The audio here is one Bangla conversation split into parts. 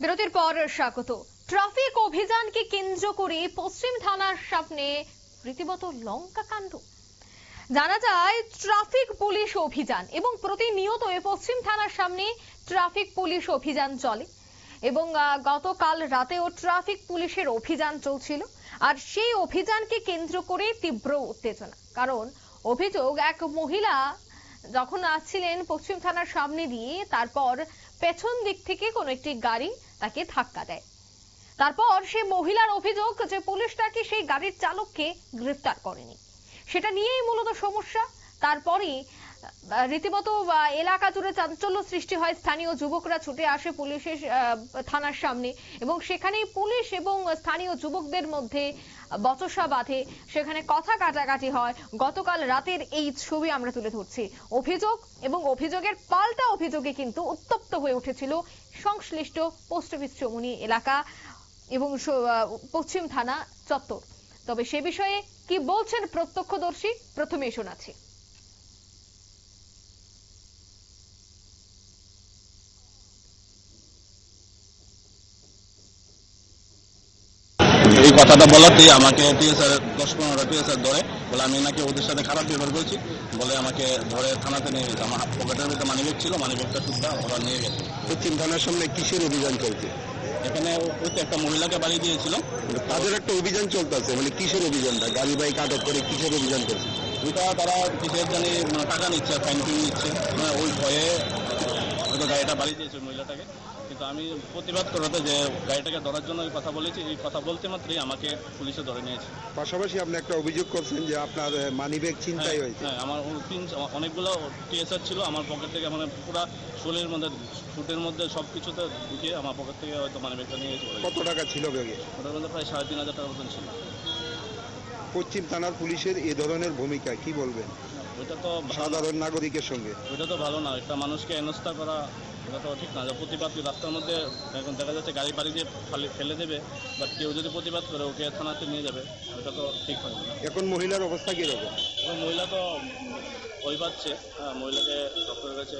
বিরতির পর স্বাগত। ট্রাফিক অভিযানকে কেন্দ্র করে পশ্চিম থানার সামনে রীতিমতো লঙ্কা কাণ্ড। জানা যায়, ট্রাফিক পুলিশ অভিযান এবং প্রতিনিয়ত পশ্চিম থানার সামনে ট্রাফিক পুলিশ অভিযান চলে এবং গতকাল রাতেও ট্রাফিক পুলিশের অভিযান চলছিল আর সেই অভিযানকে কেন্দ্র করে তীব্র উত্তেজনা। কারণ, অভিযোগ, এক মহিলা যখন আসছিলেন পশ্চিম থানার সামনে দিয়ে, তারপর পেছন দিক থেকে কোনো একটি গাড়ি তাকে ধাক্কা দেয়। তারপর সে মহিলার অভিযোগ যে পুলিশ তাকে সেই গাড়ির চালককে গ্রেফতার করেনি। সেটা নিয়েই মূলত সমস্যা। তারপরে রীতিমতো এলাকা জুড়ে চাঞ্চল্য সৃষ্টি হয়। স্থানীয় যুবকরা ছুটে আসে পুলিশের থানার সামনে এবং সেখানেই পুলিশ এবং স্থানীয় যুবকদের মধ্যে বচসা বাঁধে। সেখানে কথা কাটাকাটি হয়। গতকাল রাতের এই ছবি আমরা তুলে ধরছি। অভিযোগ এবং অভিযোগের পাল্টা অভিযোগে কিন্তু উত্তপ্ত হয়ে উঠেছিল সংশ্লিষ্ট পোস্ট অফিস চমুনি এলাকা এবং পশ্চিম থানা চত্বর। তবে সে বিষয়ে কি বলছেন প্রত্যক্ষদর্শী? প্রথমেই শোনাচ্ছি এই কথাটা বলাতেই আমাকে টিএসআর দশ পনেরোটা টিএসআর ধরে বলে আমি নাকি ওদের সাথে খারাপ ব্যবহার করেছি বলে আমাকে ধরে থানাতে নিয়ে গেছে। আমার পকেটের ভিতরে মানিব্যাগ ছিল মানিব্যাগটা সুদ্ধা ওরা নিয়ে গেছে। পশ্চিম থানার সামনে কিসের অভিযান চলছে? এখানে ওই তো একটা মহিলাকে বাড়ি দিয়েছিল। তাদের একটা অভিযান চলতেছে মানে কিসের অভিযানটা? গাড়ি বাইক আটক করে কিসের অভিযান করছে? ওইটা তারা কিসের জানি মানে টাকা নিচ্ছে ফাইন নিচ্ছে। মানে ওই ভয়ে হয়তো গাড়িটা বাড়ি দিয়েছে ওই মহিলাটাকে। কিন্তু আমি প্রতিবাদ করাতে যে গাড়িটাকে ধরার জন্য ওই কথা বলেছি এই কথা বলতে মাত্রই আমাকে পুলিশে ধরে নিয়েছে। পাশাপাশি আপনি একটা অভিযোগ করছেন যে আপনার মানিব্যাগ চিন্তাই হ্যাঁ, হয়েছে। হ্যাঁ আমার অনেকগুলো টিএসআর ছিল আমার পকেট থেকে মানে পুরো শোলের মধ্যে শুটের মধ্যে সব কিছুতে ঢুকিয়ে আমার পকেট থেকে হয়তো মানে ব্যাগটা নিয়ে গেছে। কত টাকা ছিল ব্যাগে? ওটার মধ্যে প্রায় সাড়ে তিন হাজার টাকার মতন ছিল। পশ্চিম থানার পুলিশের এ ধরনের ভূমিকা কি বলবেন? ওইটা তো সাধারণ নাগরিকের সঙ্গে। ওইটা তো ভালো না একটা মানুষকে হেনস্থা করা এটা তো ঠিক না। প্রতিবাদ রাস্তার মধ্যে এখন দেখা যাচ্ছে গাড়ি বাড়ি দিয়ে ফালি- ফেলে দেবে বাট কেউ যদি প্রতিবাদ করে ওকে থানাতে নিয়ে যাবে ওটা তো ঠিক হয় না। এখন মহিলার অবস্থা কীরকম? এবং মহিলা তো ওই পাচ্ছে হ্যাঁ, মহিলাকে ডক্টরের কাছে।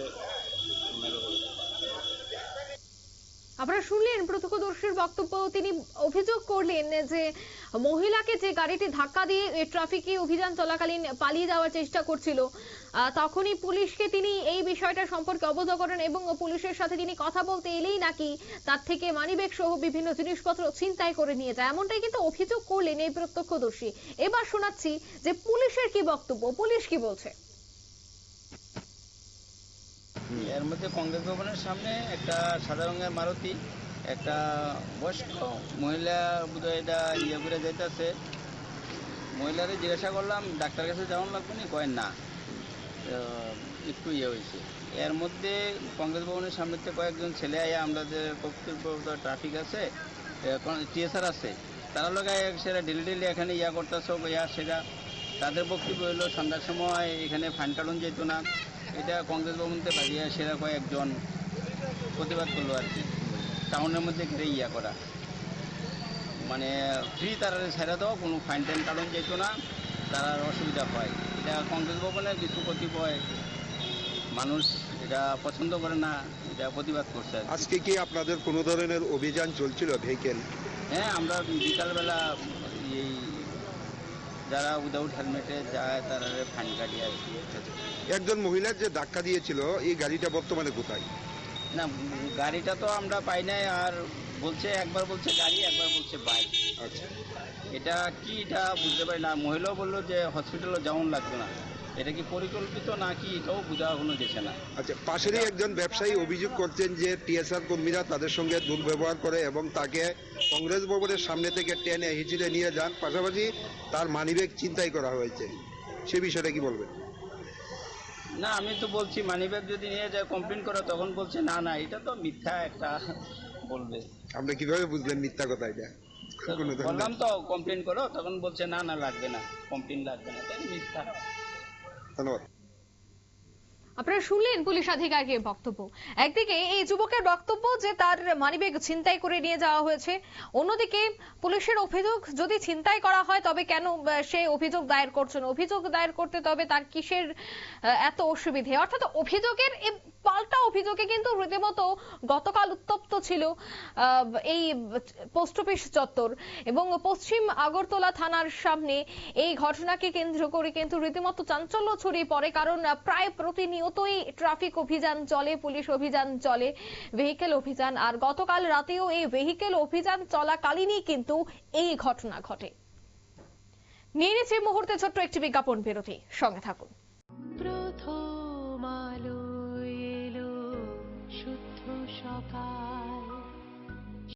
আপনারা শুনলেন প্রত্যক্ষদর্শীর বক্তব্য। তিনি অভিযোগ করলেন যে মহিলাকে যে গাড়িটি ধাক্কা দিয়ে ট্রাফিকে অভিযান চলাকালীন পালিয়ে যাওয়ার চেষ্টা করছিল তখনই পুলিশকে তিনি এই বিষয়টা সম্পর্কে অবগত করেন এবং পুলিশের সাথে তিনি কথা বলতে এলেই নাকি তার থেকে মানিব্যাগ সহ বিভিন্ন জিনিসপত্র ছিনতাই করে নিয়ে যায়। এমনটাই কিন্তু অভিযোগ করলেন এই প্রত্যক্ষদর্শী। এবার শোনাচ্ছি যে পুলিশের কি বক্তব্য, পুলিশ কি বলছে? এর মধ্যে কংগ্রেস ভবনের সামনে একটা সাদা রঙের মারুতি, একটা বয়স্ক মহিলা বোধহয় এটা ইয়ে করে যাইতেছে। মহিলারে জিজ্ঞাসা করলাম, ডাক্তার কাছে যাওয়ান লাগবে না কয়, না। তো একটু ইয়ে হয়েছে এর মধ্যে কংগ্রেস ভবনের সামনে থেকে কয়েকজন ছেলে আয়া আমাদের কর্তৃপক্ষ ট্রাফিক আছে টিএসআর আছে, তারা লোক সেটা ডেলি ডেলি এখানে ইয়া করতেছে ইয়া সেটা তাদের বক্তব্য হলো সন্ধ্যার সময় এখানে ফাইন কাটন যেত না। এটা কংগ্রেস ভবনতে বাড়িয়ে সেরা কয়েকজন প্রতিবাদ করল আর কি। টাউনের মধ্যে ঘিরে ইয়া করা। মানে ফ্রি তারা ছেড়ে দাও কোনো ফাইন টাইন কাটন যেত না তার অসুবিধা হয়। এটা কংগ্রেস ভবনের কিছু কতিপয় মানুষ এটা পছন্দ করে না এটা প্রতিবাদ করছে আজকে কি আপনাদের কোনো ধরনের অভিযান চলছিল ভেহিকেল? হ্যাঁ আমরা বিকালবেলা এই যারা উইদাউট হেলমেটে যায় তারা ফাইন কাটি আর কি। একজন মহিলার যে ধাক্কা দিয়েছিল এই গাড়িটা বর্তমানে কোথায়? না গাড়িটা তো আমরা পাই নাই আর বলছে একবার বলছে গাড়ি একবার বলছে বাইক আচ্ছা। এটা কি এটা বুঝতে পারি না। মহিলাও বলল যে হসপিটালে যাওয়া লাগতো না। এটা কি পরিকল্পিত নাকি এটাও বোঝা কোনো গেছে না আচ্ছা পাশেরই একজন ব্যবসায়ী অভিযোগ করছেন যে টিএসআর কর্মীরা তাদের সঙ্গে দুর্ব্যবহার করে এবং তাকে কংগ্রেস ভবনের সামনে থেকে টেনে হিচিড়ে নিয়ে যান। পাশাপাশি তার মানিব্যাগ চিন্তাই করা হয়েছে। সে বিষয়টা কি বলবেন? না আমি তো বলছি মানিব্যাগ যদি নিয়ে যায় কমপ্লেন করে তখন বলছে না না এটা তো মিথ্যা একটা বলবে। আপনি কীভাবে বুঝলেন মিথ্যা কথা এটা? বললাম তো কমপ্লেন করো। তখন বলছে না না লাগবে না কমপ্লেন লাগবে না। তাই মিথ্যা। Hasta luego. আপনারা শুনলেন পুলিশ আধিকারিকের বক্তব্য। একদিকে এই যুবকের বক্তব্য যে তার মানিব্যাগ ছিনতাই করে নিয়ে যাওয়া হয়েছে। অন্যদিকে পুলিশের অভিযোগ যদি ছিনতাই করা হয়, তবে কেন সে অভিযোগ দায়ের করছেন অভিযোগ দায়ের করতে তবে তার কিসের এত অসুবিধে? অর্থাৎ অভিযোগের পাল্টা অভিযোগে কিন্তু রীতিমতো গতকাল উত্তপ্ত ছিল এই পোস্ট অফিস চত্বর এবং পশ্চিম আগরতলা থানার সামনে এই ঘটনাকে কেন্দ্র করে কিন্তু রীতিমতো চাঞ্চল্য ছড়িয়ে পড়ে, কারণ প্রায় প্রায় প্রতিনিয়তই ট্রাফিক অভিযান চলে পুলিশ অভিযান চলে ভেহিকেল অভিযান। আর গতকাল রাতেও এই ভেহিকেল অভিযান চলাকালীনই কিন্তু এই ঘটনা ঘটে। নিয়ে নিচ্ছে মুহূর্তে ছোট্ট একটি বিজ্ঞাপন বিরতি। সঙ্গে থাকুন।